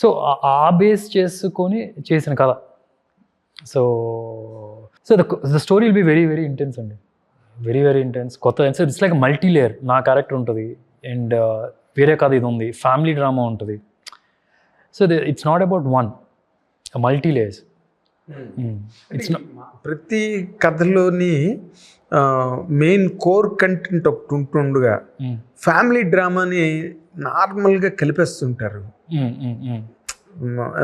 So ఆ base చేసుకొని చేసిన కథ. So so the the story will be very very intense అండి. Very very intense. కొత్త ఇట్స్ లైక్ మల్టీ లేయర్ నా క్యారెక్టర్ ఉంటుంది. అండ్ వేరే కథ ఇది ఉంది. ఫ్యామిలీ డ్రామా ఉంటుంది. So it's not about one. Multi layers it's ప్రతి కథలోని మెయిన్ కోర్ కంటెంట్ ఒకటి ఉంటుండగా ఫ్యామిలీ డ్రామాని నార్మల్గా కలిపేస్తుంటారు.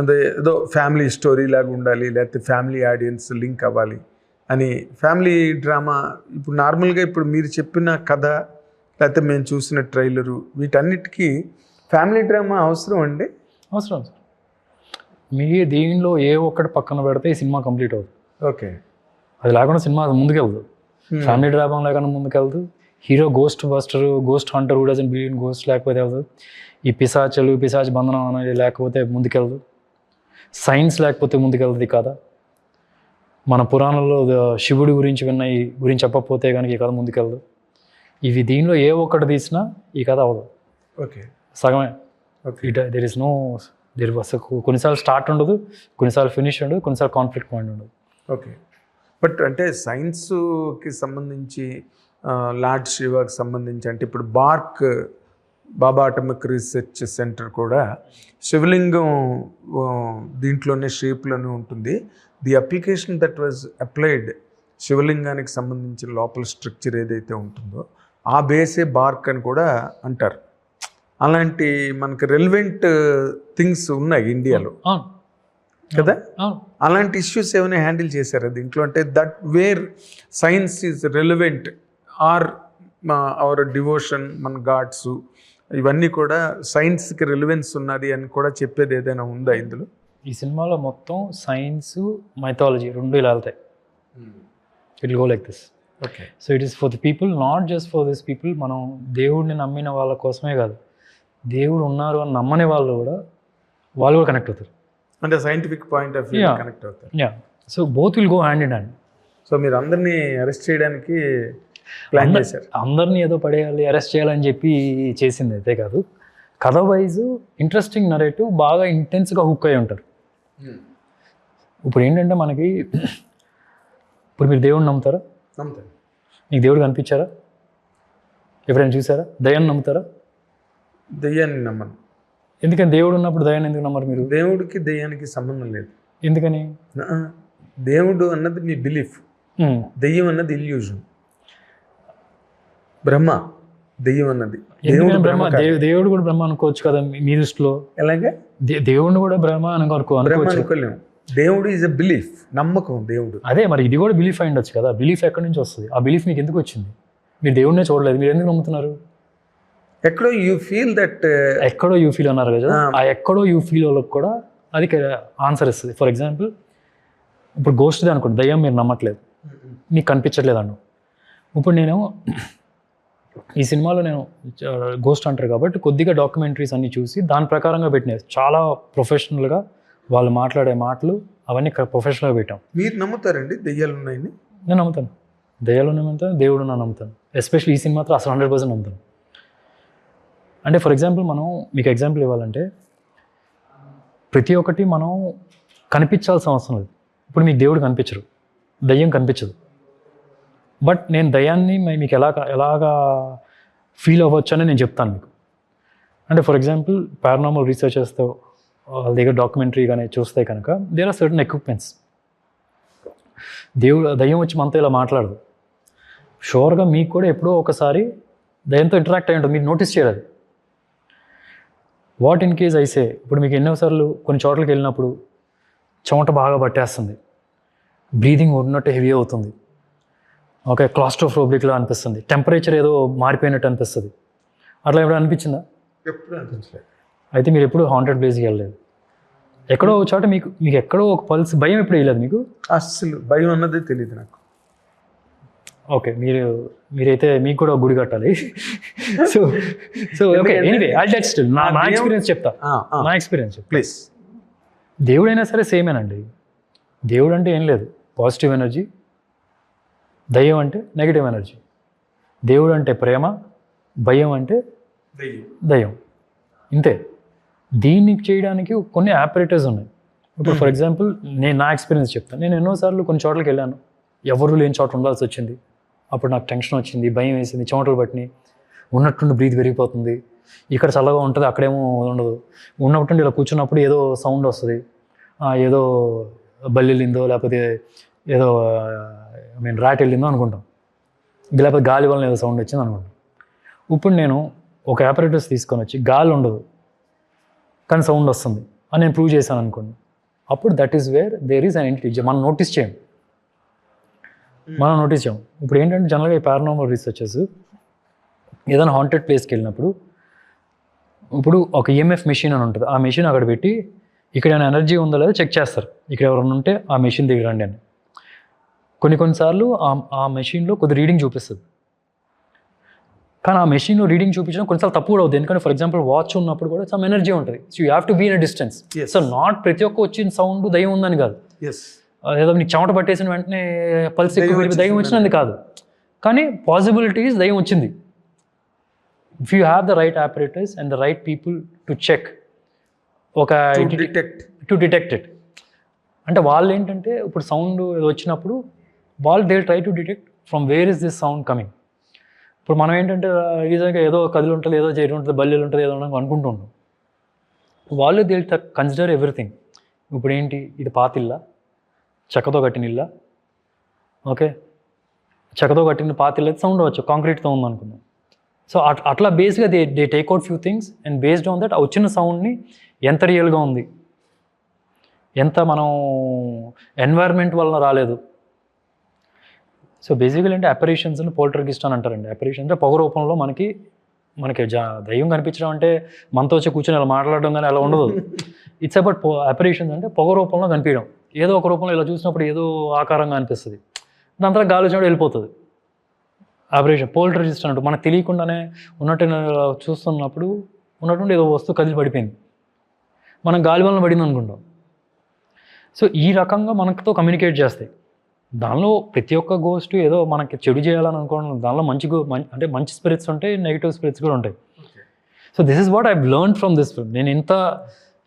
అదే ఏదో ఫ్యామిలీ స్టోరీ లాగా ఉండాలి లేకపోతే ఫ్యామిలీ ఆడియన్స్ లింక్ అవ్వాలి అని ఫ్యామిలీ డ్రామా ఇప్పుడు నార్మల్గా ఇప్పుడు మీరు చెప్పిన కథ లేకపోతే మేము చూసిన ట్రైలరు వీటన్నిటికీ ఫ్యామిలీ డ్రామా అవసరం అండి? అవసరం సార్ మీ దీనిలో ఏ ఒక్కటి పక్కన పెడితే ఈ సినిమా కంప్లీట్ అవుతుంది. ఓకే. అది లేకుండా సినిమా ముందుకెళ్దు. ఫ్యామిలీ డ్రామా లేకుండా ముందుకెళ్దు. Hero ghost buster ghost hunter కూడా డజన్ బిలియన్ గోస్ట్ లేకపోతే వెళ్దు ఈ పిశాచలు పిశాచ బంధనం అనేది లేకపోతే ముందుకెళ్దు. సైన్స్ లేకపోతే ముందుకెళ్తుంది కథ. మన పురాణంలో శివుడి గురించి విన్న ఈ గురించి చెప్పకపోతే కనుక ఈ కథ ముందుకెళ్దు. ఇవి దీనిలో ఏ ఒక్కటి తీసినా ఈ కథ అవ్వదు. ఓకే. సగమే. Okay. It there is no there కొన్నిసార్లు స్టార్ట్ ఉండదు కొన్నిసార్లు ఫినిష్ ఉండదు కొన్నిసార్లు కాన్ఫ్లిక్ట్ పాయింట్ ఉండదు. ఓకే. బట్ అంటే సైన్స్కి సంబంధించి లార్డ్ శివాకి సంబంధించి అంటే ఇప్పుడు BARC Bhabha atomic research centre కూడా శివలింగం దీంట్లోనే షేప్లోనే ఉంటుంది. The application that was applied శివలింగానికి సంబంధించిన లోపల స్ట్రక్చర్ ఏదైతే ఉంటుందో ఆ బేసే బార్క్ అని కూడా అంటారు. అలాంటి మనకి రెలివెంట్ థింగ్స్ ఉన్నాయి ఇండియాలో. కదా? అలాంటి ఇష్యూస్ ఏమైనా హ్యాండిల్ చేశారా దీంట్లో? అంటే that where science is relevant or our devotion మన గాడ్స్ ఇవన్నీ కూడా సైన్స్కి రెలవెన్స్ ఉన్నది అని కూడా చెప్పేది ఏదైనా ఉందా ఇందులో? ఈ సినిమాలో మొత్తం సైన్స్ మైథాలజీ రెండు ఇలా వెళ్తాయి. It go like this okay so it is for the people not just for this people మనం దేవుడిని నమ్మిన వాళ్ళ కోసమే కాదు. దేవుడు ఉన్నారు అని నమ్మని వాళ్ళు కూడా వాళ్ళు కూడా కనెక్ట్ అవుతారు. అంటే scientific point of view. Connect అవుతారు yeah so both will go hand in hand so మీరు అందరినీ అరెస్ట్ చేయడానికి ప్లాన్ చేశారు. అందరినీ ఏదో పడేయాలి అరెస్ట్ చేయాలని చెప్పి చేసింది అయితే కాదు. కథ వైజ్ ఇంట్రెస్టింగ్ నరేటివ్ బాగా ఇంటెన్స్గా హుక్ అయి ఉంటారు. ఇప్పుడు ఏంటంటే మనకి ఇప్పుడు మీరు దేవుడిని నమ్ముతారా? నమ్ముతాను మీకు దేవుడు కనిపించారా? ఎప్పుడైనా చూసారా? దయాన్ని నమ్ముతారా? దెయ్యాన్ని నమ్మను. ఎందుకని దేవుడు ఉన్నప్పుడు దయాన్ని ఎందుకు నమ్మరు మీరు? దేవుడికి దెయ్యానికి సంబంధం లేదు. ఎందుకని? దేవుడు అన్నది మీ బిలీఫ్. దెయ్యం అన్నది ఇల్యూజన్ బ్రహ్మ దెయ్యం అన్నది. దేవుడు బ్రహ్మ? దేవుడు కూడా బ్రహ్మ అనుకోవచ్చు కదా మీ- దృష్టిలో? ఎలాగే? దేవుడిని కూడా బ్రహ్మ అని అనుకో అనుకోలేము. దేవుడు ఈజ్ అ బిలీఫ్ నమ్మకం దేవుడు. అదే మరి ఇది కూడా బిలీఫ్ అయి ఉండొచ్చు కదా. బిలీఫ్ ఎక్కడి నుంచి వస్తుంది? ఆ బిలీఫ్ మీకు ఎందుకు వచ్చింది? మీరు దేవుడినే చూడలేదు. మీరు ఎందుకు నమ్ముతున్నారు? ఎక్కడో యూ ఫీల్ దట్ ఎక్కడో యూ ఫీల్ అన్నారు కదా. ఆ. ఎక్కడో యూ ఫీల్ వాళ్ళకి కూడా అది ఆన్సర్ ఇస్తుంది. ఫర్ ఎగ్జాంపుల్ ఇప్పుడు గోష్ఠిది అనుకోండి దయ్యం మీరు నమ్మట్లేదు. మీకు కనిపించట్లేదు అన్ను ఇప్పుడు నేను ఈ సినిమాలో నేను గోస్ట్ అంటారు కాబట్టి కొద్దిగా డాక్యుమెంటరీస్ అన్ని చూసి దాని ప్రకారంగా పెట్టినాయి చాలా ప్రొఫెషనల్గా వాళ్ళు మాట్లాడే మాటలు అవన్నీ ప్రొఫెషనల్గా పెట్టాం. మీరు నమ్ముతారండి దెయ్యాలు ఉన్నాయని? నేను నమ్ముతాను. దయ్యాలు నమ్ముతాను దేవుడు నా నమ్ముతాను. ఎస్పెషల్లీ ఈ సినిమా మాత్రం అసలు హండ్రెడ్ పర్సెంట్ నమ్ముతాను. అంటే ఫర్ ఎగ్జాంపుల్ మనం మీకు ఎగ్జాంపుల్ ఇవ్వాలంటే ప్రతి ఒక్కటి మనం కనిపించాల్సిన అవసరం లేదు. ఇప్పుడు మీకు దేవుడు కనిపించరు. దయ్యం కనిపించదు. బట్ నేను దయ్యాన్ని మీకు ఎలా ఎలాగా ఫీల్ అవ్వచ్చు అని నేను చెప్తాను మీకు. అంటే ఫర్ ఎగ్జాంపుల్ పారానామల్ రీసెర్చర్స్తో వాళ్ళ దగ్గర డాక్యుమెంటరీ కానీ చూస్తే కనుక దేర్ ఆర్ సర్టన్ ఎక్విప్మెంట్స్ దేవుడు దయ్యం వచ్చి మనతో ఇలా మాట్లాడదు. షూర్గా మీకు కూడా ఎప్పుడో ఒకసారి దయ్యంతో ఇంటరాక్ట్ అయ్యి ఉంటుంది. మీరు నోటీస్ చేయరు అది. వాట్ ఇన్ కేస్ అయితే ఇప్పుడు మీకు ఎన్నోసార్లు కొన్ని చోట్లకి వెళ్ళినప్పుడు చెమట బాగా పట్టేస్తుంది. బ్రీదింగ్ ఉన్నట్టు హెవీ అవుతుంది. ఓకే క్లాస్ట్రోఫోబిక్లా అనిపిస్తుంది. టెంపరేచర్ ఏదో మారిపోయినట్టు అనిపిస్తుంది. అట్లా ఎప్పుడు అనిపించిందా? ఎప్పుడు అనిపించలేదు. అయితే మీరు ఎప్పుడు హాంటెడ్ ప్లేస్కి వెళ్ళలేదు. ఎక్కడో ఒక చోట మీకు మీకు ఎక్కడో ఒక పల్స్ భయం ఎప్పుడు వేయలేదు మీకు? అస్సలు భయం అన్నది తెలియదు నాకు. ఓకే మీరు మీరైతే మీకు కూడా గుడి కట్టాలి. So so okay anyway I did still నా నా ఎక్స్పీరియన్స్ చెప్తా. నా ఎక్స్పీరియన్స్ ప్లీజ్ దేవుడైనా సరే సేమేనండి. దేవుడు అంటే ఏం లేదు. పాజిటివ్ ఎనర్జీ దయ్యం అంటే నెగిటివ్ ఎనర్జీ దేవుడు అంటే ప్రేమ భయం అంటే దెయ్యం. దయ్యం. ఇంతే. దీన్ని చేయడానికి కొన్ని ఆపరేటర్స్ ఉన్నాయి. ఇప్పుడు ఫర్ ఎగ్జాంపుల్ నేను నా ఎక్స్పీరియన్స్ చెప్తాను నేను ఎన్నోసార్లు కొన్ని చోట్లకి వెళ్ళాను. ఎవరు లేని చోట ఉండాల్సి వచ్చింది. అప్పుడు నాకు టెన్షన్ వచ్చింది భయం వేసింది చెమటలు పట్టినాయి. ఉన్నట్టుండి బ్రీత్ పెరిగిపోతుంది. ఇక్కడ చల్లగా ఉంటుంది అక్కడేమో ఉండదు. ఉన్నట్టుండి ఇలా కూర్చున్నప్పుడు ఏదో సౌండ్ వస్తుంది. ఏదో బల్లి వెళ్ళిందో లేకపోతే ఏదో ఐ మీన్ వెళ్ళిందో అనుకుంటాం. లేకపోతే గాలి వలన ఏదో సౌండ్ వచ్చింది అనుకుంటాం. ఇప్పుడు నేను ఒక ఆపరేటర్స్ తీసుకొని వచ్చి గాలి ఉండదు కానీ సౌండ్ వస్తుంది అని నేను ప్రూవ్ చేశాను అనుకోండి. అప్పుడు that is where there is an entity మనం నోటీస్ చేయం. మనం నోటీస్ చేయం ఇప్పుడు ఏంటంటే జనరల్గా ఈ పారానార్మల్ రీసెర్చెస్ ఏదైనా హాంటెడ్ ప్లేస్కి వెళ్ళినప్పుడు ఇప్పుడు ఒక E ఈఎంఎఫ్ మెషిన్ అని ఉంటుంది. ఆ మెషిన్ అక్కడ పెట్టి ఇక్కడ ఏమైనా ఎనర్జీ ఉందో లేదో చెక్ చేస్తారు. ఇక్కడ ఎవరైనా ఉంటే ఆ మెషిన్ దగ్గర రండి అని. కొన్ని కొన్నిసార్లు ఆ ఆ మెషిన్లో కొద్ది రీడింగ్ చూపిస్తుంది. కానీ ఆ మెషిన్లో రీడింగ్ చూపించడం కొన్నిసార్లు తప్పు కూడా అవుతుంది ఎందుకంటే ఫర్ ఎగ్జాంపుల్ వాచ్ ఉన్నప్పుడు కూడా సమ్ ఎనర్జీ ఉంటుంది. So you have to be in a distance. So not ప్రతి ఒక్క వచ్చిన సౌండ్ దయ్యం ఉందని కాదు. ఎస్ ఏదో నీకు చెమట పట్టేసిన వెంటనే పల్స్ ఎక్కువ దయ్యం వచ్చినది కాదు. కానీ పాసిబిలిటీస్ దయ్యం వచ్చింది. If you have the right operators and the right people to check ఒక డిటెక్ట్ టు డిటెక్ట్ ఇట్ అంటే వాళ్ళు ఏంటంటే ఇప్పుడు సౌండ్ వచ్చినప్పుడు వాళ్ళు they try to detect from where is this sound coming ఇప్పుడు మనం ఏంటంటే ఈజీగా ఏదో కదిలి ఉంటుంది ఏదో చేయడం ఉంటుంది బల్లీలు ఉంటుంది ఏదో ఉంటుంది అనుకుంటుంటాం వాళ్ళు దే కన్సిడర్ ఎవ్రీథింగ్ ఇప్పుడు ఏంటి ఇది పాతిల్లా? చెక్కతో కట్టిన ఇల్లా? ఓకే. చెక్కతో కట్టిన పాతిల్ అయితే సౌండ్ వచ్చు కాంక్రీట్తో ఉంది అనుకుందాం సో అట్ అట్లా బేస్గా they they take out few things and based on that వచ్చిన సౌండ్ని ఎంత రియల్గా ఉంది? ఎంత మనం ఎన్వైర్న్మెంట్ వలన రాలేదు? సో బేసికల్ అంటే అపరేషన్స్ పోల్టర్గిస్ట్ అని అంటారండి. అపరేషన్ అంటే పొగ రూపంలో మనకి మనకి జా దయ్యం కనిపించడం అంటే మనతో వచ్చి కూర్చొని అలా మాట్లాడడం కానీ అలా ఉండదు. ఇట్స్ అబౌట్ అపరేషన్స్ అంటే పొగ రూపంలో కనిపించడం. ఏదో ఒక రూపంలో ఇలా చూసినప్పుడు ఏదో ఆకారంగా అనిపిస్తుంది. దాని తర్వాత గాలి వచ్చినప్పుడు వెళ్ళిపోతుంది. ఆపరేషన్ పోల్టర్జిస్ట్ అన్నట్టు మనకు తెలియకుండానే ఉన్నట్టు చూస్తున్నప్పుడు ఉన్నట్టుండి ఏదో వస్తువు కదిలి పడిపోయింది. మనం గాలి వలన పడింది అనుకుంటాం. సో ఈ రకంగా మనతో కమ్యూనికేట్ చేస్తాయి. దానిలో ప్రతి ఒక్క గోస్ట్ ఏదో మనకి చెడు చేయాలని అనుకోవడం దానిలో మంచి అంటే మంచి స్పిరిట్స్ ఉంటాయి నెగిటివ్ స్పిరిట్స్ కూడా ఉంటాయి. So this is what I learn from this film నేను ఇంత